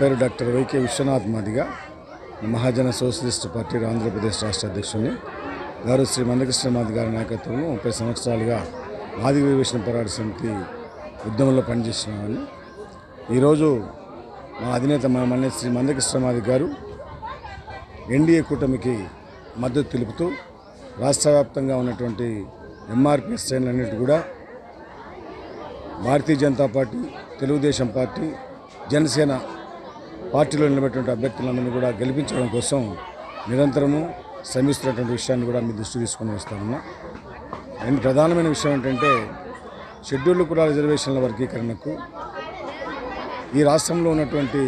పేరు doctor Y K Vishwanath Madiga Mahajana Socialist Party Andhra Pradesh రాష్ట్ర అధ్యక్షుడిని గారు శ్రీ మందకృష్ణ మాది గారి నాయకత్వంలో ముప్పై సంవత్సరాలుగా ఆది వివేచన పోరాట సమితి ఉద్యమంలో పనిచేస్తున్నామని. ఈరోజు మా అధినేత మన శ్రీ మందకృష్ణ మాది గారు ఎన్డీఏ కూటమికి మద్దతు తెలుపుతూ రాష్ట్ర వ్యాప్తంగా ఉన్నటువంటి ఎంఆర్పీ శ్రేణులన్నిటి కూడా భారతీయ జనతా పార్టీ తెలుగుదేశం పార్టీ జనసేన పార్టీలో నిలబెట్టినటువంటి అభ్యర్థులందరినీ కూడా గెలిపించడం కోసం నిరంతరము శ్రమిస్తున్నటువంటి విషయాన్ని కూడా మీ దృష్టి తీసుకొని వస్తామన్నా అండ్ ప్రధానమైన విషయం ఏంటంటే షెడ్యూల్డ్ కుల రిజర్వేషన్ల వర్గీకరణకు ఈ రాష్ట్రంలో ఉన్నటువంటి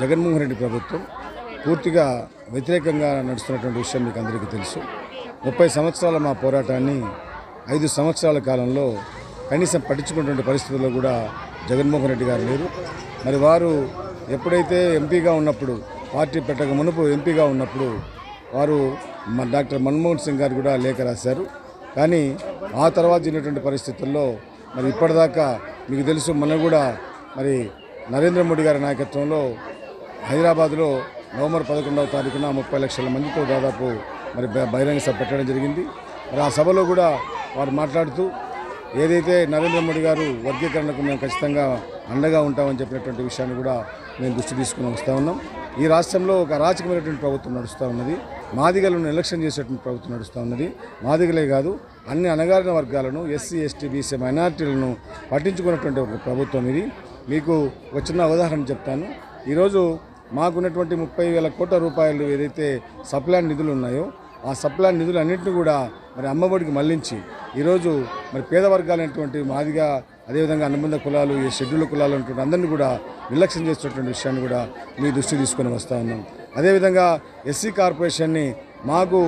జగన్మోహన్ రెడ్డి ప్రభుత్వం పూర్తిగా వ్యతిరేకంగా నడుస్తున్నటువంటి విషయం మీకు అందరికీ తెలుసు. ముప్పై సంవత్సరాల మా పోరాటాన్ని ఐదు సంవత్సరాల కాలంలో కనీసం పట్టించుకున్నటువంటి పరిస్థితుల్లో కూడా జగన్మోహన్ రెడ్డి గారు లేరు. మరి వారు ఎప్పుడైతే ఎంపీగా ఉన్నప్పుడు పార్టీ పెట్టక మునుపు ఎంపీగా ఉన్నప్పుడు వారు డాక్టర్ మన్మోహన్ సింగ్ గారు కూడా లేఖ రాశారు. కానీ ఆ తర్వాత జరిగినటువంటి పరిస్థితుల్లో మరి ఇప్పటిదాకా మీకు తెలుసు మనం కూడా మరి నరేంద్ర మోడీ గారి నాయకత్వంలో హైదరాబాద్లో నవంబర్ పదకొండవ తారీఖున ముప్పై లక్షల మందితో దాదాపు మరి బహిరంగ సభ పెట్టడం జరిగింది. మరి ఆ సభలో కూడా వారు మాట్లాడుతూ ఏదైతే నరేంద్ర మోడీ గారు వర్గీకరణకు మేము ఖచ్చితంగా అండగా ఉంటామని చెప్పినటువంటి విషయాన్ని కూడా మేము దృష్టి తీసుకుని వస్తూ ఉన్నాం. ఈ రాష్ట్రంలో ఒక అరాచకమైనటువంటి ప్రభుత్వం నడుస్తూ ఉన్నది. మాదిగలను ఎలక్షన్ చేసేటువంటి ప్రభుత్వం నడుస్తూ ఉన్నది. మాదిగలే కాదు అన్ని అణగారిన వర్గాలను ఎస్సీ ఎస్టీ బీసీ మైనార్టీలను పట్టించుకున్నటువంటి ఒక ప్రభుత్వం ఇది. మీకు ఒక చిన్న ఉదాహరణ చెప్తాను. ఈరోజు మాకున్నటువంటి ముప్పై వేల కోట్ల రూపాయలు ఏదైతే సప్లాన్ నిధులు ఉన్నాయో ఆ సప్లాన్ నిధులు అన్నింటినీ కూడా మరి అమ్మఒడికి మళ్ళించి ఈరోజు మరి పేద వర్గాలైనటువంటి మాదిగా అదేవిధంగా అనుబంధ కులాలు ఈ షెడ్యూల్ కులాలు అంటున్న అందరినీ కూడా నిర్లక్ష్యం చేస్తున్నటువంటి విషయాన్ని కూడా మీ దృష్టి తీసుకొని వస్తూ ఉన్నాం. అదేవిధంగా ఎస్సీ కార్పొరేషన్ని మాకు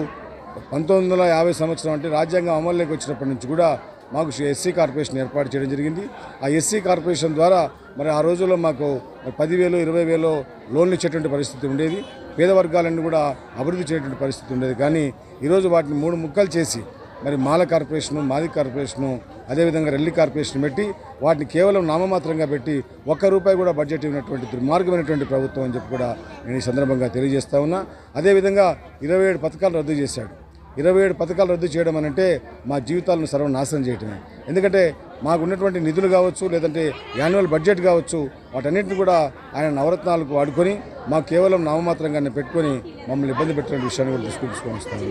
పంతొమ్మిది వందల యాభై సంవత్సరం అంటే రాజ్యాంగం అమల్లోకి వచ్చినప్పటి నుంచి కూడా మాకు ఎస్సీ కార్పొరేషన్ ఏర్పాటు చేయడం జరిగింది. ఆ ఎస్సీ కార్పొరేషన్ ద్వారా మరి ఆ రోజుల్లో మాకు పదివేలు ఇరవై వేలు లోన్లు ఇచ్చేటువంటి పరిస్థితి ఉండేది. పేద వర్గాలను కూడా అభివృద్ధి చేయటువంటి పరిస్థితి ఉండేది. కానీ ఈరోజు వాటిని మూడు ముక్కలు చేసి మరి మాల కార్పొరేషను మాది కార్పొరేషను అదేవిధంగా రెల్లి కార్పొరేషన్ పెట్టి వాటిని కేవలం నామమాత్రంగా పెట్టి ఒక్క రూపాయి కూడా బడ్జెట్ ఇవ్వనటువంటి దుర్మార్గమైనటువంటి ప్రభుత్వం అని చెప్పి కూడా నేను ఈ సందర్భంగా తెలియజేస్తా ఉన్నా. అదేవిధంగా ఇరవై ఏడు పథకాలు రద్దు చేశాడు. ఇరవై ఏడు పథకాలు రద్దు చేయడం అనంటే మా జీవితాలను సర్వనాశనం చేయటమే. ఎందుకంటే మాకు ఉన్నటువంటి నిధులు కావచ్చు లేదంటే యాన్యువల్ బడ్జెట్ కావచ్చు వాటన్నిటిని కూడా ఆయన నవరత్నాలకు వాడుకొని మాకు కేవలం నామమాత్రంగానే పెట్టుకొని మమ్మల్ని ఇబ్బంది పెట్టిన విషయాన్ని కూడా దృష్టికి తీసుకొని వస్తాము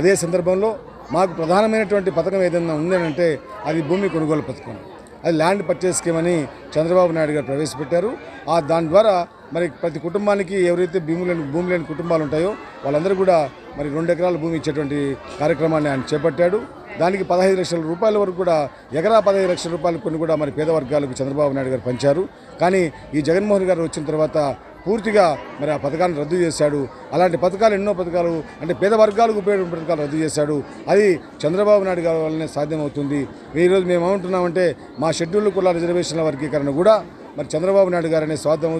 అదే సందర్భంలో మాకు ప్రధానమైనటువంటి పథకం ఏదైనా ఉందనంటే అది భూమి కొనుగోలు పథకం. అది ల్యాండ్ పర్చేస్ స్కీమ్ అని చంద్రబాబు నాయుడు గారు ప్రవేశపెట్టారు. ఆ దాని ద్వారా మరి ప్రతి కుటుంబానికి ఎవరైతే భూమి లేని భూమి లేని కుటుంబాలు ఉంటాయో వాళ్ళందరూ కూడా మరి రెండు ఎకరాల భూమి ఇచ్చేటువంటి కార్యక్రమాన్ని ఆయన చేపట్టాడు. దానికి పదహైదు లక్షల రూపాయల వరకు కూడా ఎకరా పదహైదు లక్షల రూపాయలు కొన్ని కూడా మరి పేద వర్గాలకు చంద్రబాబు నాయుడు గారు పంచారు. కానీ ఈ జగన్మోహన్ గారు వచ్చిన తర్వాత పూర్తిగా మరి ఆ పథకాన్ని రద్దు చేశాడు. అలాంటి పథకాలు ఎన్నో పథకాలు అంటే పేద వర్గాలకు ఉపయోగపడే పథకాలు రద్దు చేశాడు. అది చంద్రబాబు నాయుడు గారి వల్లనే సాధ్యమవుతుంది. ఈరోజు మేము ఏమంటున్నామంటే మా షెడ్యూల్ కుల రిజర్వేషన్ల వర్గీకరణ కూడా మరి చంద్రబాబు నాయుడు గారనే స్వార్థం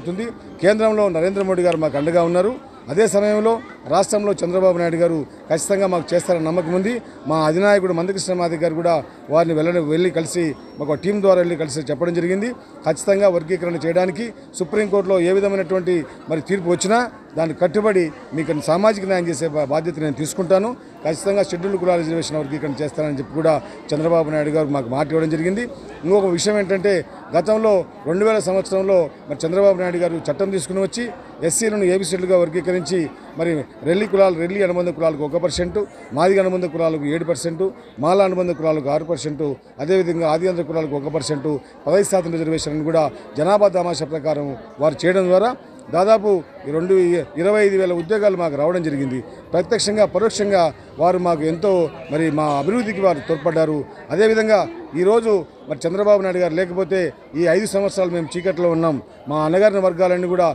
కేంద్రంలో నరేంద్ర మోడీ గారు మాకు అండగా ఉన్నారు. అదే సమయంలో రాష్ట్రంలో చంద్రబాబు నాయుడు గారు ఖచ్చితంగా మాకు చేస్తారని నమ్మకం ఉంది. మా అధినాయకుడు మందకృష్ణ మాది గారు కూడా వారిని వెళ్ళని వెళ్ళి కలిసి మాకు టీం ద్వారా వెళ్ళి కలిసి చెప్పడం జరిగింది. ఖచ్చితంగా వర్గీకరణ చేయడానికి సుప్రీంకోర్టులో ఏ విధమైనటువంటి మరి తీర్పు వచ్చినా దాన్ని కట్టుబడి మీకు సామాజిక న్యాయం చేసే బాధ్యత నేను తీసుకుంటాను. ఖచ్చితంగా షెడ్యూల్ కులాల రిజర్వేషన్ వర్గీకరణ చేస్తానని చెప్పి కూడా చంద్రబాబు నాయుడు గారు మాకు మాట ఇవ్వడం జరిగింది. ఇంకొక విషయం ఏంటంటే గతంలో రెండు వేల సంవత్సరంలో మరి చంద్రబాబు నాయుడు గారు చట్టం తీసుకుని వచ్చి ఎస్సీలను ఏబిసీలుగా వర్గీకరించి మరి రెల్లి కులాలు రెల్లి అనుబంధ కులాలకు ఒక పర్సెంట్ మాదిగ అనుబంధ కులాలకు ఏడు పర్సెంట్ మాల అనుబంధ కులాలకు ఆరు పర్సెంట్ అదేవిధంగా ఆదివాంధ్ర కులాలకు ఒక పర్సెంట్ పదహైదు శాతం రిజర్వేషన్ కూడా జనాభా తమాషా ప్రకారం వారు చేయడం ద్వారా దాదాపు రెండు ఇరవై ఐదు వేల ఉద్యోగాలు మాకు రావడం జరిగింది. ప్రత్యక్షంగా పరోక్షంగా వారు మాకు ఎంతో మరి మా అభివృద్ధికి వారు తోడ్పడ్డారు. అదేవిధంగా ఈరోజు మరి చంద్రబాబు నాయుడు గారు లేకపోతే ఈ ఐదు సంవత్సరాలు మేము చీకట్లో ఉన్నాం. మా అన్నగారిన వర్గాలన్నీ కూడా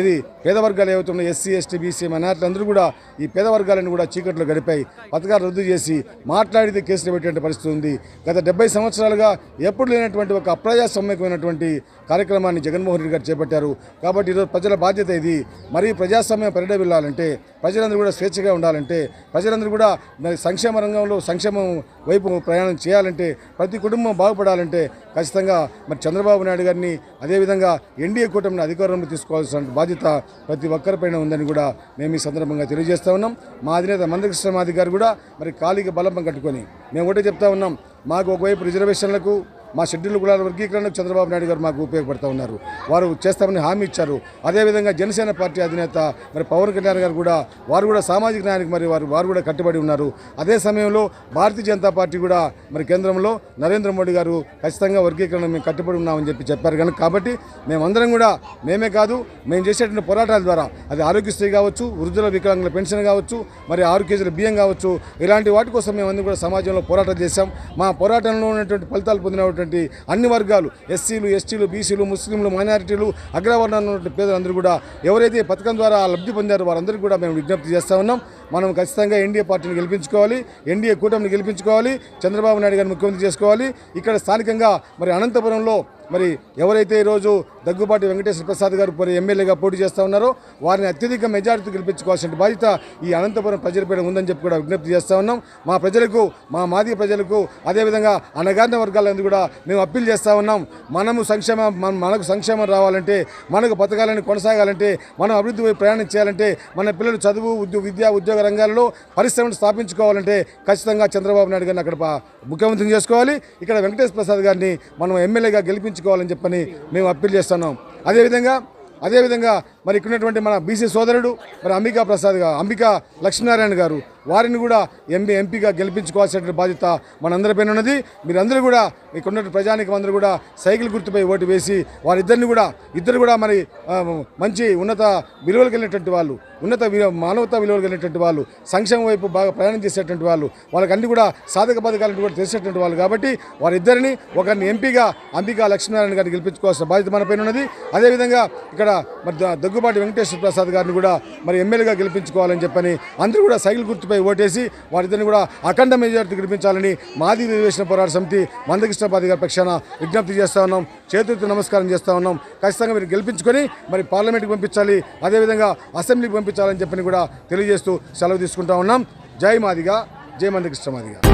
ఏది పేద వర్గాలు ఏవైతే ఎస్సీ ఎస్టీ బీసీ మైనార్టీలు అందరూ కూడా ఈ పేద వర్గాలన్నీ కూడా చీకట్లో గడిపాయి. పథకాలు రద్దు చేసి మాట్లాడితే కేసులు పెట్టే పరిస్థితి ఉంది. గత డెబ్బై సంవత్సరాలుగా ఎప్పుడు లేనటువంటి ఒక అప్రజాస్వామ్యమైనటువంటి కార్యక్రమాన్ని జగన్మోహన్ రెడ్డి గారు చేపట్టారు. కాబట్టి ఈరోజు ప్రజల బాధ్యత ఇది. మరి ప్రజాస్వామ్యం వెళ్ళాలంటే ప్రజలందరూ కూడా స్వేచ్ఛగా ఉండాలంటే ప్రజలందరూ కూడా సంక్షేమ రంగంలో సంక్షేమం వైపు ప్రయాణం చేయాలంటే ప్రతి కుటుంబం బాగుపడాలంటే ఖచ్చితంగా మరి చంద్రబాబు నాయుడు గారిని అదేవిధంగా ఎన్డీఏ కూటమిని అధికారంలో తీసుకోవాల్సిన బాధ్యత ప్రతి ఒక్కరిపైన ఉందని కూడా మేము ఈ సందర్భంగా తెలియజేస్తూ ఉన్నాం. మా అధినేత మందకృష్ణ మాది గారు కూడా మరి కాలికి బలం కట్టుకొని మేము ఒకటే చెప్తా ఉన్నాం మాకు ఒకవైపు రిజర్వేషన్లకు మా షెడ్యూల్ కులాల వర్గీకరణకు చంద్రబాబు నాయుడు గారు మాకు ఉపయోగపడుతూ ఉన్నారు. వారు చేస్తామని హామీ ఇచ్చారు. అదేవిధంగా జనసేన పార్టీ అధినేత మరి పవన్ కళ్యాణ్ గారు కూడా వారు కూడా సామాజిక న్యాయానికి మరి వారు వారు కూడా కట్టుబడి ఉన్నారు. అదే సమయంలో భారతీయ జనతా పార్టీ కూడా మరి కేంద్రంలో నరేంద్ర మోడీ గారు ఖచ్చితంగా వర్గీకరణ మేము కట్టుబడి ఉన్నామని చెప్పి చెప్పారు కనుక కాబట్టి మేమందరం కూడా మేమే కాదు మేము చేసేటువంటి పోరాటాల ద్వారా అది ఆరోగ్యశ్రీ కావచ్చు వృద్ధుల వికలాంగుల పెన్షన్ కావచ్చు మరి ఆరు కేజీల బియ్యం కావచ్చు ఇలాంటి వాటి కోసం మేమందరం కూడా సమాజంలో పోరాటం చేశాం. మా పోరాటంలో ఉన్నటువంటి ఫలితాలు పొందినటువంటి అన్ని వర్గాలు ఎస్సీలు ఎస్టీలు బీసీలు ముస్లింలు మైనారిటీలు అగ్రవర్ణాలు ఉన్నటువంటి పేదలందరూ కూడా ఎవరైతే పథకం ద్వారా లబ్ధి పొందారో వారందరికీ కూడా మేము విజ్ఞప్తి చేస్తా ఉన్నాం. మనం ఖచ్చితంగా ఎన్డీఏ పార్టీని గెలిపించుకోవాలి ఎన్డీఏ కూటమిని గెలిపించుకోవాలి చంద్రబాబు నాయుడు గారిని ముఖ్యమంత్రి చేసుకోవాలి. ఇక్కడ స్థానికంగా మరి అనంతపురంలో మరి ఎవరైతే ఈరోజు దగ్గుబాటి వెంకటేశ్వర ప్రసాద్ గారు మరి ఎమ్మెల్యేగా పోటీ చేస్తూ ఉన్నారో వారిని అత్యధిక మెజారిటీ గెలిపించుకోవాల్సిన బాధ్యత ఈ అనంతపురం ప్రజలపైన ఉందని చెప్పి కూడా విజ్ఞప్తి చేస్తూ ఉన్నాం. మా ప్రజలకు మా మాది ప్రజలకు అదేవిధంగా అనగారిన వర్గాలందరూ కూడా మేము అప్పీల్ చేస్తూ ఉన్నాం. మనము సంక్షేమ మనకు సంక్షేమం రావాలంటే మనకు పథకాలను కొనసాగాలంటే మనం అభివృద్ధి ప్రయాణం చేయాలంటే మన పిల్లలు చదువు ఉద్యోగ విద్యా ఉద్యోగ రంగాల్లో పరిశ్రమను స్థాపించుకోవాలంటే ఖచ్చితంగా చంద్రబాబు నాయుడు గారిని అక్కడ ముఖ్యమంత్రిని చేసుకోవాలి. ఇక్కడ వెంకటేశ్వర ప్రసాద్ గారిని మనం ఎమ్మెల్యేగా గెలిపించుకోవాలని చెప్పని మేము అప్పీల్ చేస్తున్నాం. అదేవిధంగా అదేవిధంగా మరి ఇక్కడ ఉన్నటువంటి మన బీసీ సోదరుడు మరి అంబికా ప్రసాద్ గారు అంబికా లక్ష్మీనారాయణ గారు వారిని కూడా ఎంపీ ఎంపీగా గెలిపించుకోవాల్సిన బాధ్యత మనందరిపైన ఉన్నది. మీరందరూ కూడా ఇక్కడ ఉన్న ప్రజానికం అందరూ కూడా సైకిల్ గుర్తుపై ఓటు వేసి వారిద్దరిని కూడా ఇద్దరు కూడా మరి మంచి ఉన్నత విలువలు వెళ్ళినటువంటి వాళ్ళు ఉన్నత మానవత మానవతా విలువలు కలిగినటువంటి వాళ్ళు సంక్షేమం వైపు బాగా ప్రయాణం చేసేటువంటి వాళ్ళు వాళ్ళకి అన్ని కూడా సాధక పథకాలను కూడా తెలిసేటువంటి వాళ్ళు కాబట్టి వారిద్దరిని ఒకరిని ఎంపీగా అంబికా లక్ష్మీనారాయణ గారిని గెలిపించుకోవాల్సిన బాధ్యత మన పైన ఉన్నది. అదేవిధంగా ఇక్కడ మరి దగ్గుబాటి వెంకటేశ్వర ప్రసాద్ గారిని కూడా మరి ఎమ్మెల్యేగా గెలిపించుకోవాలని చెప్పని అందరూ కూడా సైకిల్ గుర్తు గుర్తుపై ఓటేసి వారిద్దరిని కూడా అఖండ మెజార్టీ గెలిపించాలని మాది రిజర్వేషన్ పోరాట సమితి మందకృష్ణపాది గారి పక్షాన విజ్ఞప్తి చేస్తా ఉన్నాం. చేతులతో నమస్కారం చేస్తా ఉన్నాం. ఖచ్చితంగా మీరు గెలిపించుకొని మరి పార్లమెంట్కి పంపించాలి. అదేవిధంగా అసెంబ్లీకి పంపించాలని చెప్పని కూడా తెలియజేస్తూ సెలవు తీసుకుంటా ఉన్నాం. జై మాదిగా జై మందకృష్ణ మాదిగా